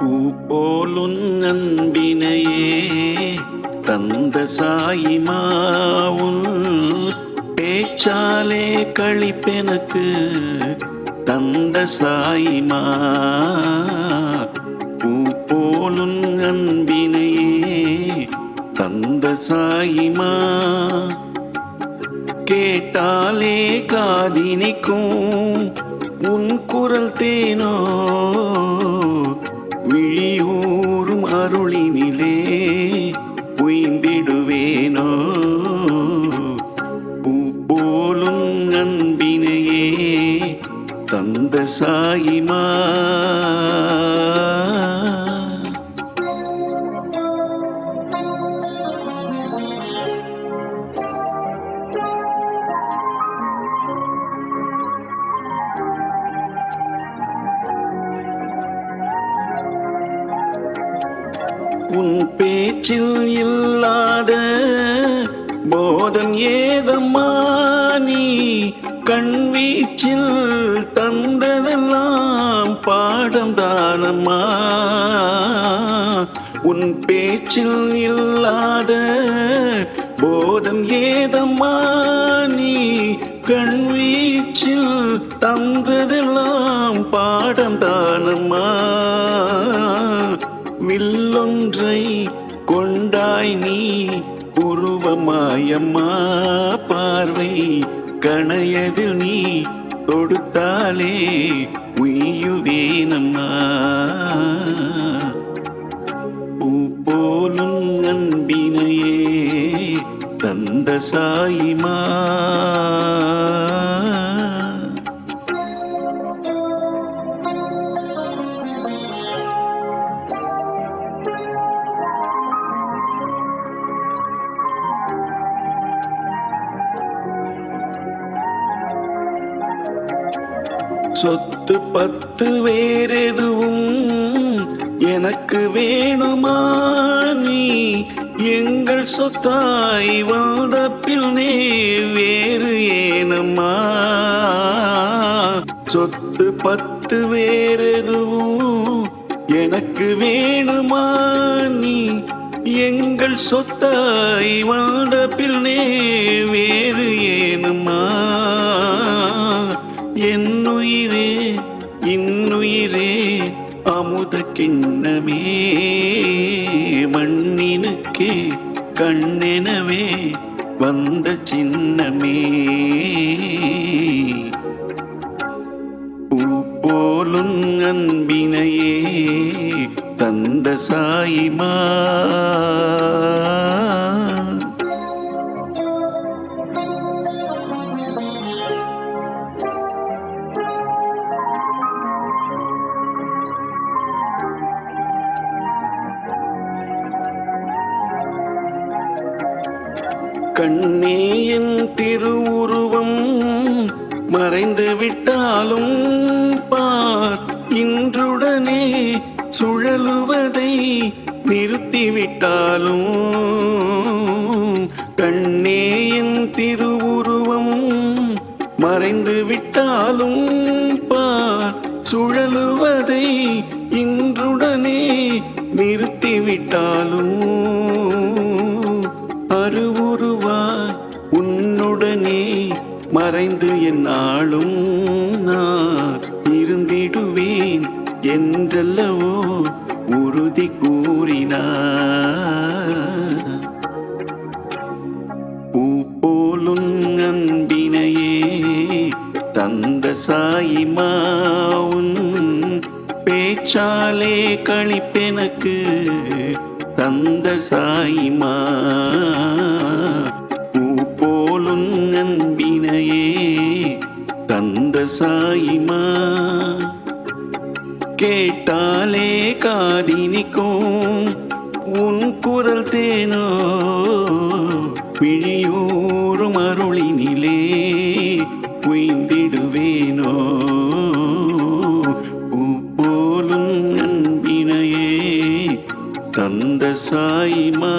பூ போலுன் அன்பினையே தந்த சாயிமாவுன் பேச்சாலே களிப்பெனக்கு தந்த சாயிமா பூ போலுன் அன்பினையே தந்த சாயிமா. கேட்டாலே காதினிக்கும் உன் குரல் தேனோ விழியூறும் அருளினிலே தந்த சாயிமா உன் பேச்சில் இல்லாத போதம் ஏதம்மா? கண்வீச்சில் தந்ததெல்லாம் பாடம் தானம்மா. உன் பேச்சில் இல்லாத போதம் ஏதம்மா? நீ கண்வீச்சில் தந்ததெல்லாம் பாடம் தானம்மா. வில்லொன்றை கொண்டாய் நீ உருவமாயம்மா. பார்வை கணையதில் நீ தொடுத்தாலே உய்யுவேனம்மா பூ போலும் அன்பினையே தந்த சாயிமா. சொத்து பத்து வேறெதுவும் எனக்கு வேணுமா நீ? எங்கள் சொத்தாய் வாழ்ந்த பின்னே வேறு ஏனம்மா? சொத்து பத்து வேறெதுவும் எனக்கு வேணுமா நீ? எங்கள் சொத்தாய் வாழ்ந்த பின்னே வே கிண்ணமே மண்ணினுக்கே கண்ணெனவே வந்த சின்னமே. பூ போலும் அன்பினையே தந்த சாயிமா. கண்ணே திருவுருவம். மறைந்து விட்டாலும் பார் இன்றுடனே சுழலுவதை நிறுத்திவிட்டாலும். கண்ணேயின் திருவுருவம். மறைந்து விட்டாலும் பார் சுழலுவதை இன்றுடனே நிறுத்திவிட்டாலும். அருவுருவாய் உன்னுடனே மறைந்து என்னாலும் நான் இருந்திடுவேன் என்றல்லவோ உறுதி கூறினார். பூப்போலும் அன்பினையே தந்த சாயிமாவுன் பேச்சாலே கழிப்பெனக்கு தந்த சாயிமா. பூ போலும் அன்பினையே தந்த சாயிமா. கேட்டாலே காதினிக்கும் உன் குரல் தேனோ. சாயிமா